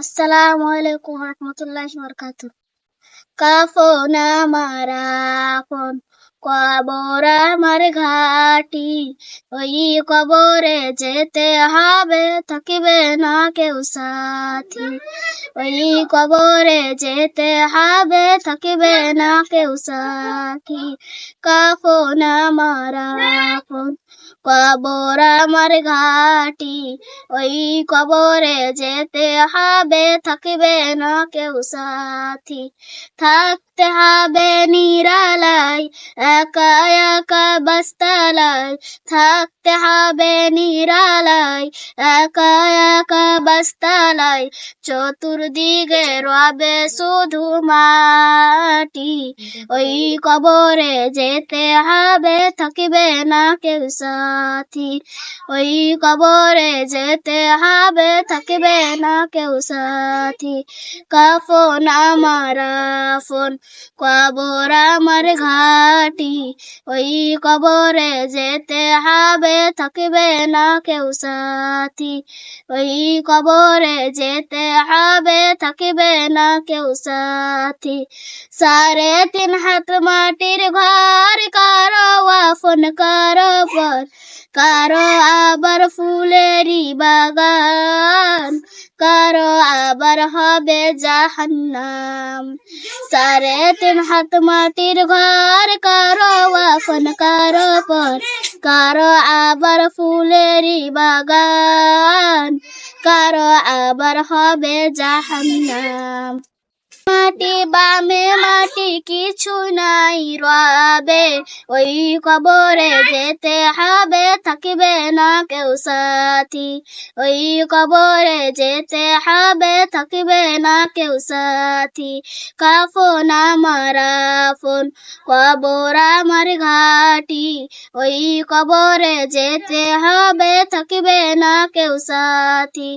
আসসালামু আলাইকুম রহমতুল্লাহি বরকাতু কাফন আমার কবর আমার ঘাটি। ওই কবরে যেতে হবে, থাকিবে না কেউ সাথী। ওই কবরে যেতে হবে, থাকিবে না কেউ সাথী। কাফন আমার কবর আমার ঘাটি, ওই কবরে যেতে হবে, থাকবে না কেউ সাথি। থাকতে হবে নিরালাই একা একা বাস্তালাই থাকতে হবে নিরালাই একা একা বাস্তালাই চতুর্দিকে রবে শুধু মাটি। ওই কবরে যেতে হবে, থাকিবে না কেউ সাথী। ওই কবরে যেতে হবে, থাকিবে না কেউ সাথী। কাফন আমার ফোন কবর আমার ঘাটি। ওই কবরে যেতে হবে থাকিবে না কেউ সাথী? ওই কবরে যেতে হবে থাকবে না কেউ সাথী? সাড়ে তিন হাত মাটির ঘর, কারও আফন কারও পর কারও আবার ফুলেরই বাগান, কারও আবার হবে জাহান্নাম। সাড়ে তিন হাত মাটির ঘর, কারও আফন কারও পর কারও আবার ফুলেরই বাগান কারও আবার হবে জাহান্নাম। মাটি বামে মাটি কিছু নাই রবে। ওই কবরে যেতে হবে, থাকিবে না কেউ সাথী। ওই কবরে যেতে হবে, থাকিবে না কেউ সাথী। কাফন আমার ফোন কবর আমার ঘাটি। ওই কবরে যেতে হবে, থাকিবে না কেউ সাথী।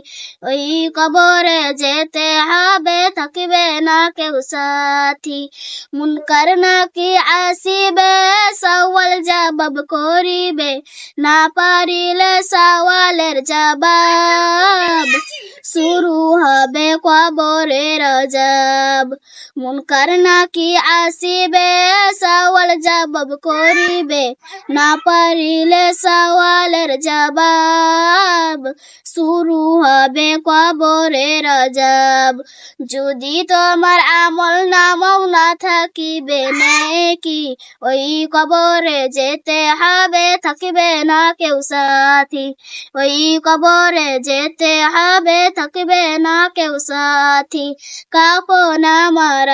ওই কবরে যেতে হবে, থাকিবে না কেউ সাথী মুনকার নাকি আসিবে সওয়াল জবাব করিবে না পারিলে সওয়ালের জবাব শুরু হবে কবরের রজব মুনকার নাকি আসিবে, সওয়াল জবাব করিবে। না পারিলে সওয়ালের জবাব। শুরু হবে কবরের রজব যদি তোমার আমল নামও না থাকিবে নাকি, ওই কবরে যেতে হবে, থাকিবে না কেউ সাথী। ওই কবরে যেতে হবে থাকিবে না কেউ সাথী। কাপন আমার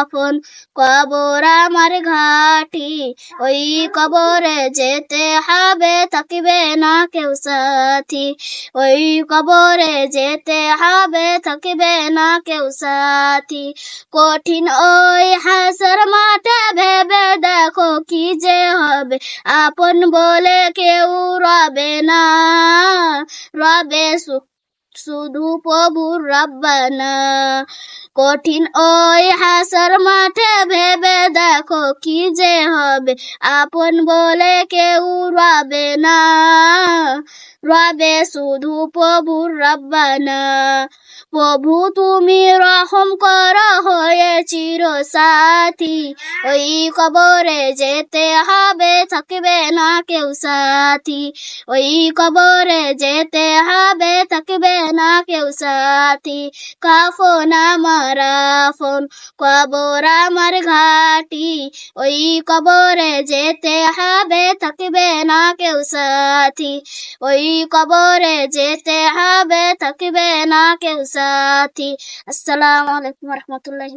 আপন কবর আমার ঘাটি। ওই কবরে যেতে হবে থাকিবে না কেউ সাথী। ওই কবরে যেতে হবে থাকিবে না কেউ সাথী। কঠিন ওই হাসর মাঠে ভেবে দেখো কি যে হবে। আপন বলে কেউ রবে না, রবে সু- শুধু প্রভুর রব্বানা। কঠিন ওই হাসার মাঠে ভেবে দেখো কি যে হবে। আপন বলে কেউ রবে না। রবে শুধু প্রভুর রব্বানা। প্রভু তুমি রহম কর হয়ে চির সাথী ওই কবরে যেতে হবে থাকবে না কেউ সাথী ওই কবরে যেতে হবে থাকবে না কেউ সাথী কাফন আমার ফোন কবর আমার ঘাটি ওই কবরে যেতে হবে থাকবে না কেউ সাথী ওই কবরে যেতে হবে থাকবে না কেউ সাথী আসসালামু আলাইকুম রহমতুল্লাহি